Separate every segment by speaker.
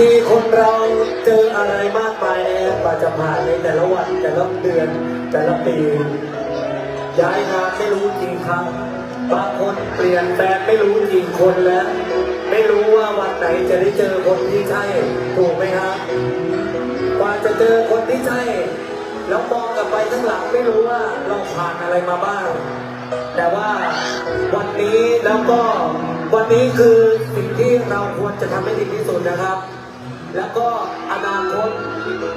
Speaker 1: ทีคนเราเจออะไรมากมายเนี่ยกว่าจะผ่านในแต่ละวันแต่ละเดือนแต่ละปีย้ายงานไม่รู้กี่ครั้งบางคนเปลี่ยนแปลงไม่รู้กี่คนแล้ว ไม่รู้ว่าวันไหนจะได้เจอคนที่ใช่ถูกไหมฮะกว่าจะเจอคนที่ใช่ แล้วมองกลับไปข้างหลังไม่รู้ว่าเราผ่านอะไรมาบ้าง แต่ว่าวันนี้แล้วก็วันนี้คือสิ่งที่เราควรจะทำให้ดีที่สุดนะครับ แล้วก็อนาคต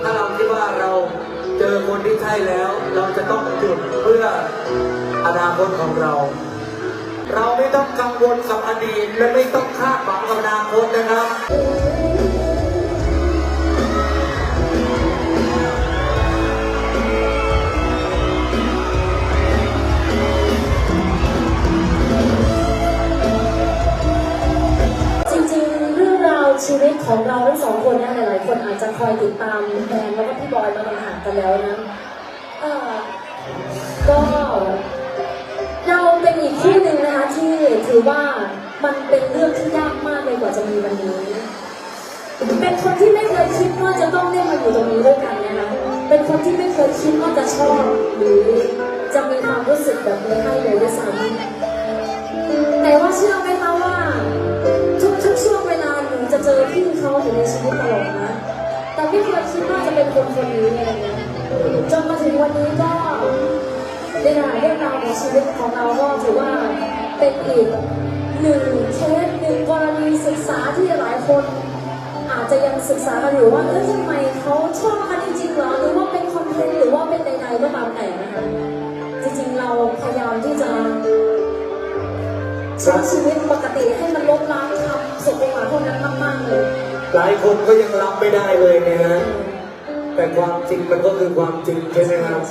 Speaker 1: ถ้าเราคิดว่าเราเจอคนที่ใช่แล้ว เราจะต้องหยุดเพื่ออนาคตของเรา เราไม่ต้องกังวลกับอดีตและไม่ต้องคาดหวังกับอนาคตนะครับ
Speaker 2: ของเราทั้งสองคนเนี่ยหลายๆคนอาจจะคอยติดตามแดนแล้วก็พี่บอยมาต่างหากกันแล้วนะเอ่อก็เราเป็นอีกคู่หนึ่งนะคะที่ถือว่ามันเป็นเรื่องที่ยากมากเลยกว่าจะมีวันนี้ เป็นคนที่ไม่เคยคิดว่าจะต้องได้มาอยู่ตรงนี้ด้วยกันนะคะเป็นคนที่ไม่เคยคิดว่าจะชอบหรือจะมีความรู้สึกแบบนี้ให้เลยด้วยซ้ำ เคยคิดว่าจะเป็นคนคนนี้อะไรเงี้ยจนมาถึงวันนี้ก็เรื่องราวเรื่องราวของชีวิตของเราก็ถือว่าเป็นอีกหนึ่งเคสหนึ่งกรณีศึกษาที่หลายคน อาจจะยังศึกษากันอยู่ว่าเออทำไมเขาชอบกันจริงๆเหรอหรือว่าเป็นคอนเทนต์หรือว่าเป็นใดๆก็ตามแต่นะคะจริงๆเราพยายามที่จะใช้ชีวิตปกติ หลาย
Speaker 1: คนก็ยังรับไม่ได้เลยเนะฮะแต่ความจริงมันก็คือความจริงใช่ไหมครับ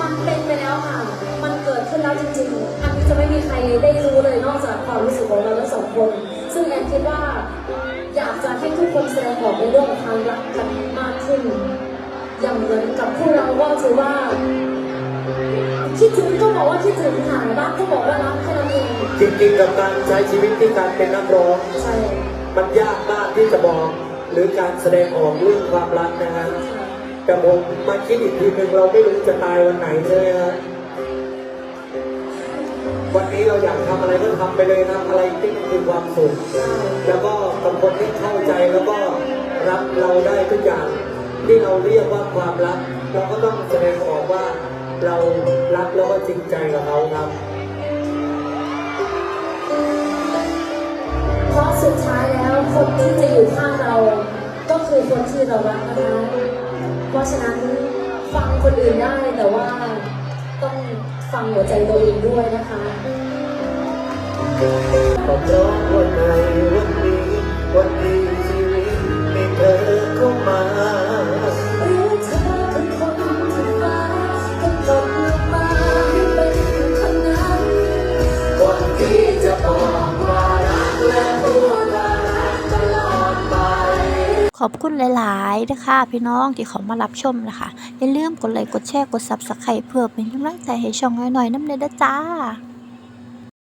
Speaker 2: มันเป็นไปแล้วค่ะ มันเกิดขึ้นแล้วจริงๆ อันนี้จะไม่มีใครได้รู้เลยนอกจากความรู้สึกของเราทั้งสองคน ซึ่งแอนคิดว่า อยากจะให้ทุกคนแสดงออกในเรื่องของความรักกันมากขึ้น อย่างเหมือนกับพวกเราก็ถือว่า คิดถึงก็บอกว่าคิดถึงค่ะรักก็บอกว่ารักแค่นั้นเอง
Speaker 1: จริงๆกับการใช้ชีวิตที่การเป็นนักร้อง
Speaker 2: ใช่
Speaker 1: มันยากมากที่จะบอกหรือการแสดงออกเรื่องความรักนะฮะแต่ผมมาคิดอีกทีหนึ่งเราไม่รู้จะตายวันไหนเลยฮะวันนี้เราอยากทำอะไรก็ทำไปเลยนะอะไรที่มันคือความสุขแล้วก็กับคนที่เข้าใจแล้วก็รับเราได้ทุกอย่างที่เราเรียกว่าความรัก เราก็ต้องแสดงออกว่าเรารักแล้วก็จริงใจกับเขาครับ
Speaker 2: สุดท้ายแล้วคนที่จะอยู่ข้างเรา ก็คือคนที่เรารักนะคะเพราะฉะนั้นฟังคนอื่นได้แต่ว่าต้องฟังหัวใจตัวเองด้วยนะคะ
Speaker 1: อบ
Speaker 3: คุณหลาย ๆ นะคะพี่น้องที่เขามารับชมนะคะอย่าลืมกดไลค์กดแชร์กดซับสไครต์เพื่อเป็นกำลังใจให้ช่องน้อยๆน้ำเนยเด้อจ้า